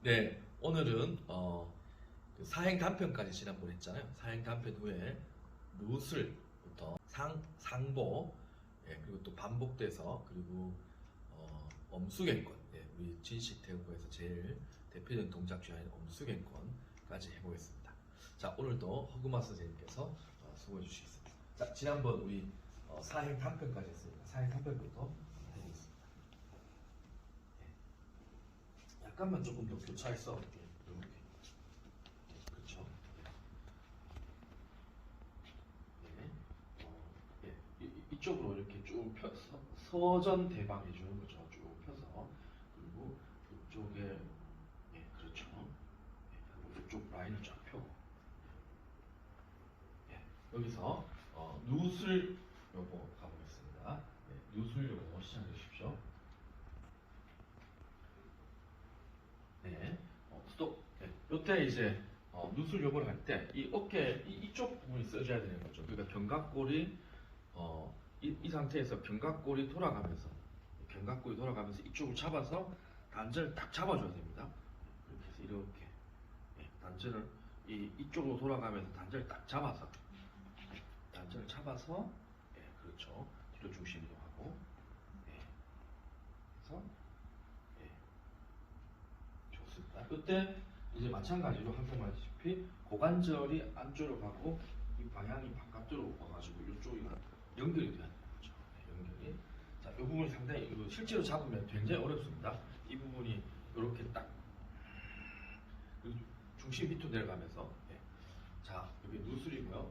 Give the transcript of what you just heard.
네, 오늘은 어, 그 사행 단편까지 지난번에 했잖아요. 사행 단편 후에 루슬부터 상 상보 예, 그리고 또 반복돼서 그리고 어, 엄수갱권 예, 우리 진식 태국어에서 제일 대표적인 동작 중에 하나인 엄수갱권까지 해보겠습니다. 자 오늘도 허구마 선생님께서 어, 수고해 주시겠습니다. 자 지난번 우리 어, 사행 단편까지 했습니다. 사행 단편부터 해보겠습니다. 예. 약간만 조금 더 교차해서 이렇게 이렇게 그렇죠. 네. 어, 예. 이- 이- 이쪽으로 이렇게 쭉 펴서 서전 대방 해주는 거죠. 쭉 펴서 그리고 이쪽에 예, 그렇죠. 예, 이쪽 라인을 쫙 펴고 예, 여기서 어, 누술 요거 가보겠습니다. 예, 누술 요거 시작해 주십시오. 네, 어, 요때 이제 어, 누술 요걸 할때 이 어깨 이, 이쪽 부분이 써줘야 되는 거죠. 그러니까 견갑골이 어, 이, 이 상태에서 견갑골이 돌아가면서 견갑골이 돌아가면서 이쪽을 잡아서 단전을 딱 잡아줘야 됩니다. 이렇게 해서 이렇게 예, 단전을 이 이쪽으로 돌아가면서 단전을 딱 잡아서 단전을 잡아서 예, 그렇죠. 뒤로 중심 이동하고 예, 그래서 예, 좋습니다. 그때 이제 마찬가지로 항상 말했다시피 고관절이 안쪽으로 가고 이 방향이 바깥쪽으로 와가지고 이쪽이 연결이 돼야 되는 거죠. 네, 연결이. 자, 이 부분이 상당히 실제로 잡으면 굉장히 어렵습니다. 이 부분이 이렇게 딱 중심 밑으로 내려가면서 예. 자 여기 누술이고요.